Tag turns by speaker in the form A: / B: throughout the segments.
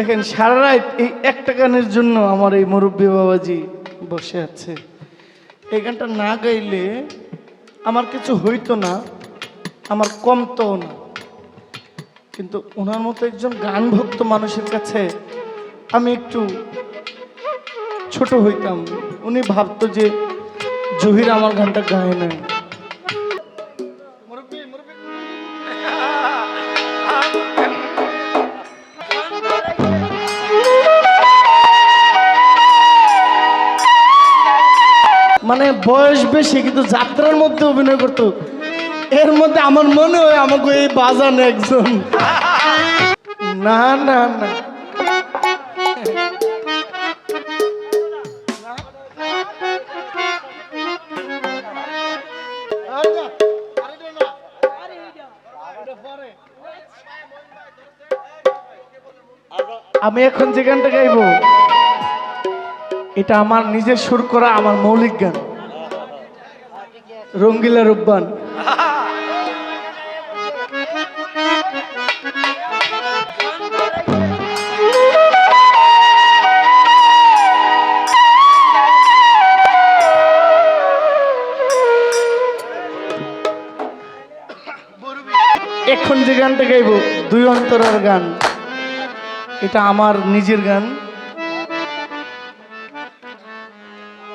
A: দেখেন, সারা রাত এই একটা গানের জন্য আমার এই মুরব্বী বাবাজি বসে আছে। এই গানটা না গাইলে আমার কিছু হইতো না, আমার কমতো না। কিন্তু ওনার মতো একজন গান ভক্ত মানুষের কাছে আমি একটু ছোট হইতাম। উনি ভাবতো যে জহির আমার গানটা গায় নাই। মানে বয়স বেশি, কিন্তু যাত্রার মধ্যে অভিনয় করতো। এর মধ্যে আমার মনে হয় আমাকে এই বাজান একজন। না না না। আমি এখন যে গানটা গাইবো এটা আমার নিজের সুর করা আমার মৌলিক গান রঙ্গিলা রূপবান। এখন যে গানটা গাইবো, দুই অন্তরার গান। এটা আমার নিজের গান।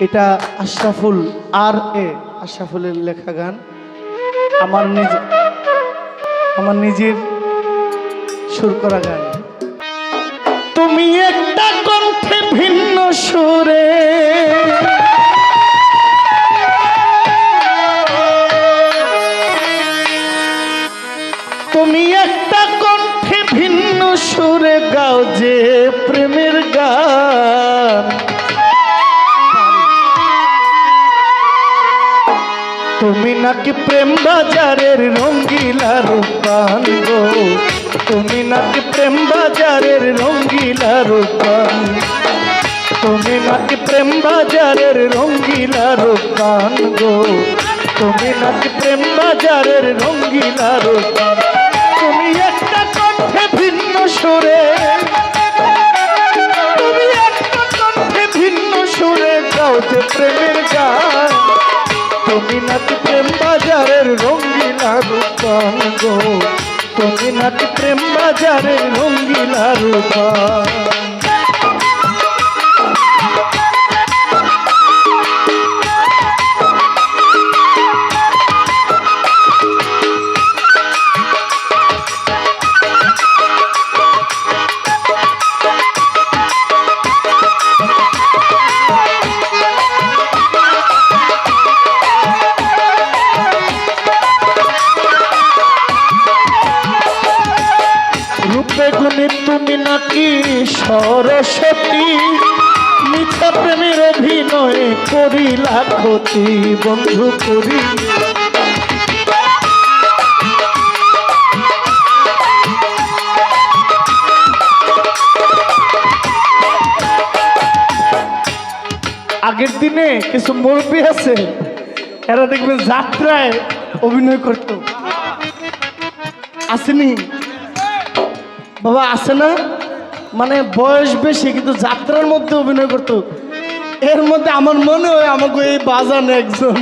A: এটা আশরাফুল আর এ আশরাফুলের লেখা গান। আমার নিজের আমার নিজের সুর করা গান। তুমি নাকি প্রেম বাজারের রঙ্গিলা রূপান গো? তুমি নাকি প্রেম বাজারের রঙ্গিলা রূপান? তুমি নাকি প্রেম বাজারের রঙ্গিলা রূপান গো? তুমি নাকি প্রেম বাজারের রঙ্গিলা রূপান? তুমি একটা কণ্ঠে ভিন্ন সুরে। তুমি একটা কণ্ঠে ভিন্ন সুরে, গাও যে প্রেমের গান। তুমি নাকি প্রেম বাজারের রঙ্গিলা রূপাঙ্গ। তুমি নাকি প্রেম বাজারের রঙ্গিলা রূপে করিলা ক্ষতি, বন্ধু করি। আগের দিনে কিছু মুরব্বী আছে, এরা দেখবেন যাত্রায় অভিনয় করতো। আসেনি? বাবা, আসে না? মানে বয়স বেশি, কিন্তু যাত্রার মধ্যে অভিনয় করতো। এর মধ্যে আমার মনে হয় আমাকে এই বাজান একজন।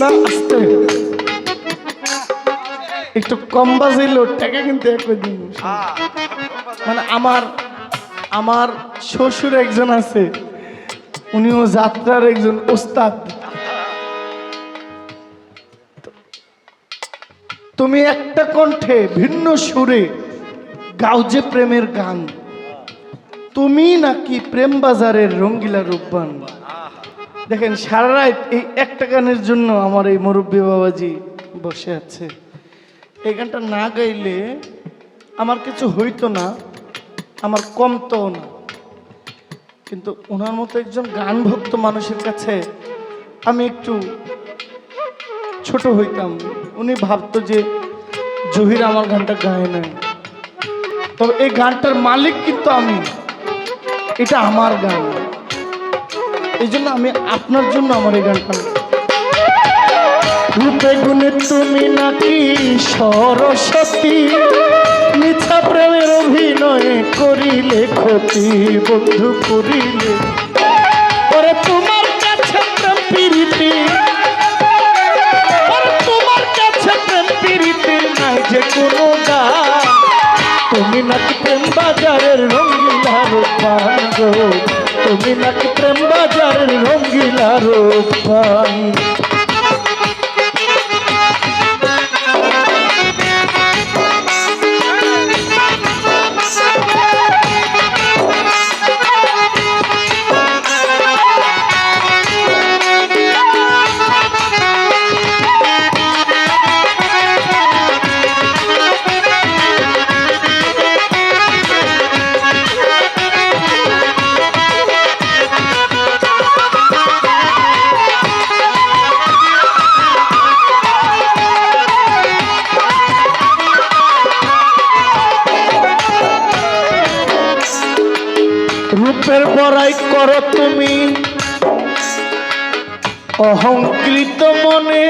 A: না আসতে। একটু কম বাজাইলো টাকা কিন্তু একই দিন মানে আমার আমার শ্বশুর একজন আছে উনিও যাত্রার একজন ওস্তাদ। তুমি একটা কণ্ঠে ভিন্ন সুরে গাও যে প্রেমের গান। তুমি নাকি প্রেম বাজারের রঙ্গিলা রূপবান। দেখেন, সারা রাত এই একটা গানের জন্য আমার এই মুরব্বী বাবাজি বসে আছে। এই গানটা না গাইলে আমার কিছু হইতো না, আমার কমতো না। কিন্তু ওনার মতো একজন গান ভক্ত মানুষের কাছে আমি একটু ছোট হইতাম। উনি ভাবতো যে জহির আমার গানটা গায় নাই। তবে এই গানটার মালিক কিন্তু আমি। এটা আমার গান। এই জন্য আমি আপনার জন্য আমার এই গানটা রূপে গুণে তুমি নাকি সরস্বতী, মিথ্যা প্রেমের অভিনয় করিলে ক্ষতি, বন্ধু করিলে তুমি নাকি প্রেম বাজারের রঙ্গিলা রূপান রূপের বড়াই করো তুমি। অহংকৃত মনে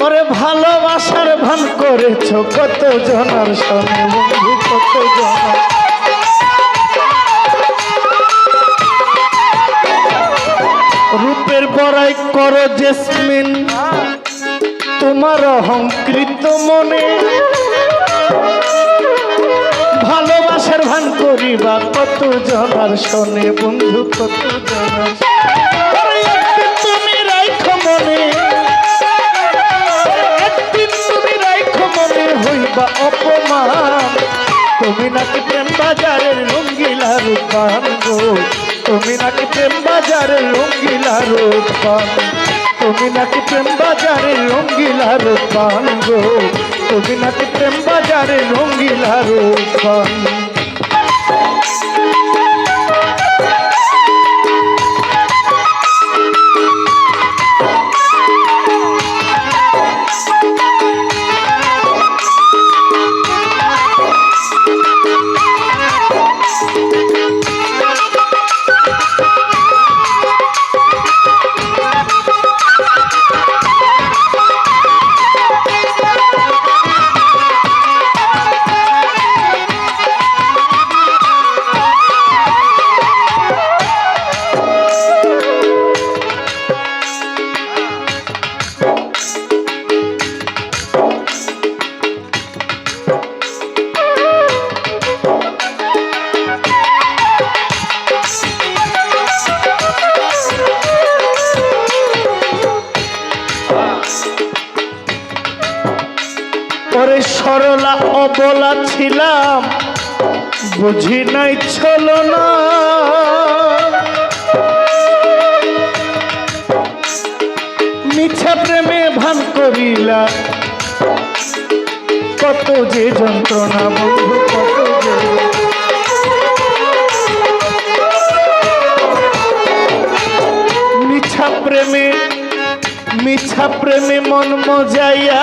A: করে ভালোবাসার ভান করেছ কত জনার সনে বন্ধু কত জনার রূপের বড়াই করো জেসমিন, তোমার অহংকৃত মনে। ভান করিবা, কত জনার শোনে বন্ধু, কত জনার তুমি রাইখো মনে, একদিন তুমি রাইখো মনে, হইবা অপমান। তুমি নাকি প্রেম বাজারের রঙ্গিলা রূপান গো। তুমি নাকি প্রেম বাজারের রঙ্গিলা রূপান। তুমি নাকি প্রেম বাজারের রঙ্গিলা রূপান গো। তুমি নাকি প্রেম রঙ্গিলা রূপান। সরলা অবলা ছিলাম, বুঝি নাই ছিল না। মিছা প্রেমে ভান করিলা, কত যে যন্ত্রণা বন্ধু, কত যে মিছা প্রেমে মিছা প্রেমে মন মজাইয়া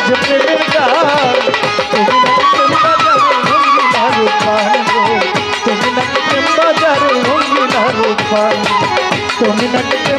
A: সুরে গাও যে প্রেমের গান তুমি নাকি প্রেম বাজারে রঙ্গিলা রূপান গো তুমি নাকি প্রেম বাজারে রঙ্গিলা